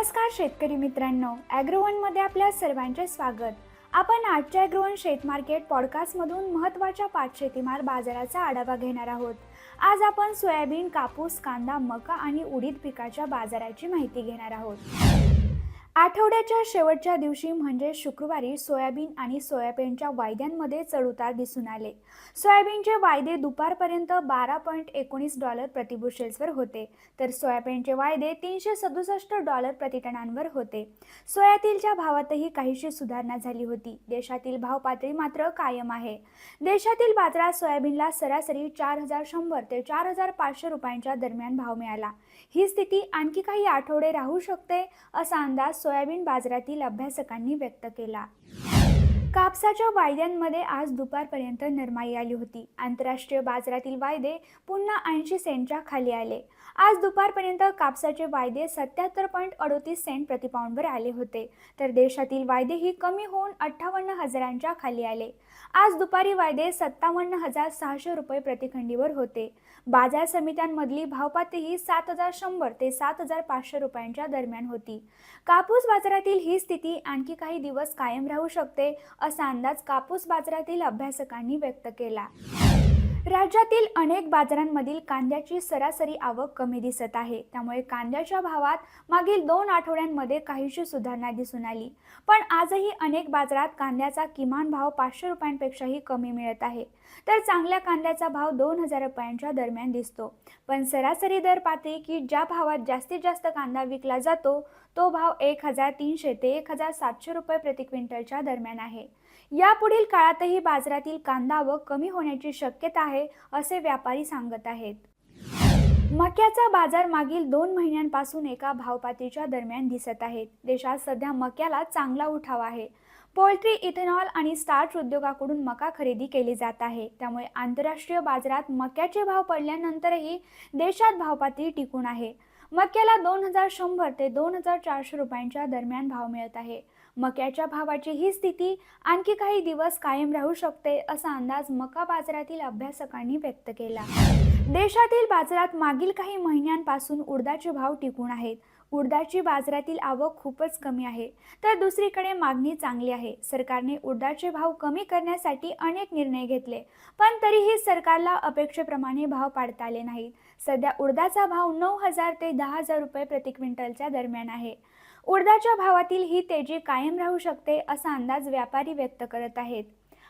नमस्कार शेतकरी मित्रांनो ॲग्रोवनमध्ये आपल्या सर्वांचे स्वागत. आपण आजच्या ॲग्रोवन शेत मार्केट पॉडकास्टमधून महत्त्वाच्या पाच शेतीमाल बाजाराचा आढावा घेणार आहोत. आज आपण सोयाबीन कापूस कांदा मका आणि उडीद पिकाच्या बाजाराची माहिती घेणार आहोत. आठवड्याच्या शेवटच्या दिवशी म्हणजे शुक्रवारी सोयाबीन आणि सोयाबीनच्या वायद्यांमध्ये चढउतार दिसून आले. सोयाबीनचे वायदे दुपारपर्यंत बारा पॉईंट एकोणीस डॉलर प्रतिबुशेल्सवर होते तर सोयाबीनचे वायदे तीनशे सदुसष्ट डॉलर प्रतिटनांवर होते. सोयातीलच्या भावातही काहीशी सुधारणा झाली होती. देशातील भाव पातळी मात्र कायम आहे. देशातील बाजारात सोयाबीनला सरासरी चार हजार शंभर ते चार हजार पाचशे रुपयांच्या दरम्यान भाव मिळाला. ही स्थिती आणखी काही आठवडे राहू शकते असा अंदाज सोयाबीन बाजारातील अभ्यासकांनी व्यक्त केला. कापसाच्या वायद्यांमध्ये आज दुपारपर्यंत नरमाई आली होती. आंतरराष्ट्रीय बाजारातील वायदे पुन्हा ऐंशी सेंटच्या खाली आले. आज दुपारपर्यंत कापसाचे वायदे सत्याहत्तर पॉईंट अडोतीस सेंट प्रतिपाऊंडवर आले होते. तर देशातील वायदेही कमी होऊन अठ्ठावन्न हजारांच्या खाली आले. आज दुपारी वायदे सत्तावन्न हजार सहाशे रुपये प्रतिखंडीवर होते. बाजार समित्यांमधली भावपातही सात हजार शंभर ते सात हजार पाचशे रुपयांच्या दरम्यान होती. कापूस बाजारातील ही स्थिती आणखी काही दिवस कायम राहू शकते असा अंदाज कापूस बाजारातील अभ्यासकांनी व्यक्त केला. राज्यातील अनेक बाजारांमधील कांद्याची सरासरी आवक कमी दिसत आहे. त्यामुळे कांद्याच्या भावात मागील दोन आठवड्यांमध्ये काहीशी सुधारणा दिसून आली. पण आजही अनेक बाजारात कांद्याचा किमान भाव पाचशे रुपयांपेक्षाही कमी मिळत आहे. तर चांगल्या कांद्याचा भाव दोन हजार रुपयांच्या दरम्यान दिसतो. पण सरासरी दर पातळी की ज्या भावात जास्तीत जास्त कांदा विकला जातो तो भाव एक हजार तीनशे ते एक हजार सातशे रुपये प्रति क्विंटलच्या दरम्यान आहे. यापुढील काळातही बाजारातील कांदा व कमी होण्याची शक्यता आहे असे व्यापारी सांगत आहेत. मक्याचा बाजार मागील दोन महिन्यांपासून एका भावपातीच्या दरम्यान दिसत आहेत देशात सध्या मक्याला चांगला उठाव आहे. पोल्ट्री इथेनॉल आणि स्टार्च उद्योगाकडून मका खरेदी केली जात आहे. त्यामुळे आंतरराष्ट्रीय बाजारात मक्याचे भाव पडल्यानंतरही देशात भावपाती टिकून आहे. मक्याला दोन हजार शंभर ते दोन हजार चारशे रुपयांच्या दरम्यान भाव मिळत आहे. मक्याच्या भावाची ही स्थिती आणखी काही दिवस कायम राहू शकते असा अंदाज मका बाजारातील अभ्यासकांनी व्यक्त केला. देशातील बाजारात मागील काही महिन्यांपासून उडदाचे भाव टिकून आहेत. उडदाची बाजारातील आवक खूपच कमी आहे. तर दुसरीकडे मागणी चांगली आहे. सरकारने उडदाचे भाव कमी करण्यासाठी अनेक निर्णय घेतले. पण तरीही सरकारला अपेक्षेप्रमाणे भाव पाडता आले नाहीत. सध्या उडदाचा भाव नऊ हजार ते दहा हजार रुपये प्रति क्विंटलच्या दरम्यान आहे. उडदाच्या भावातील ही तेजी कायम राहू शकते असा अंदाज व्यापारी व्यक्त करत आहेत.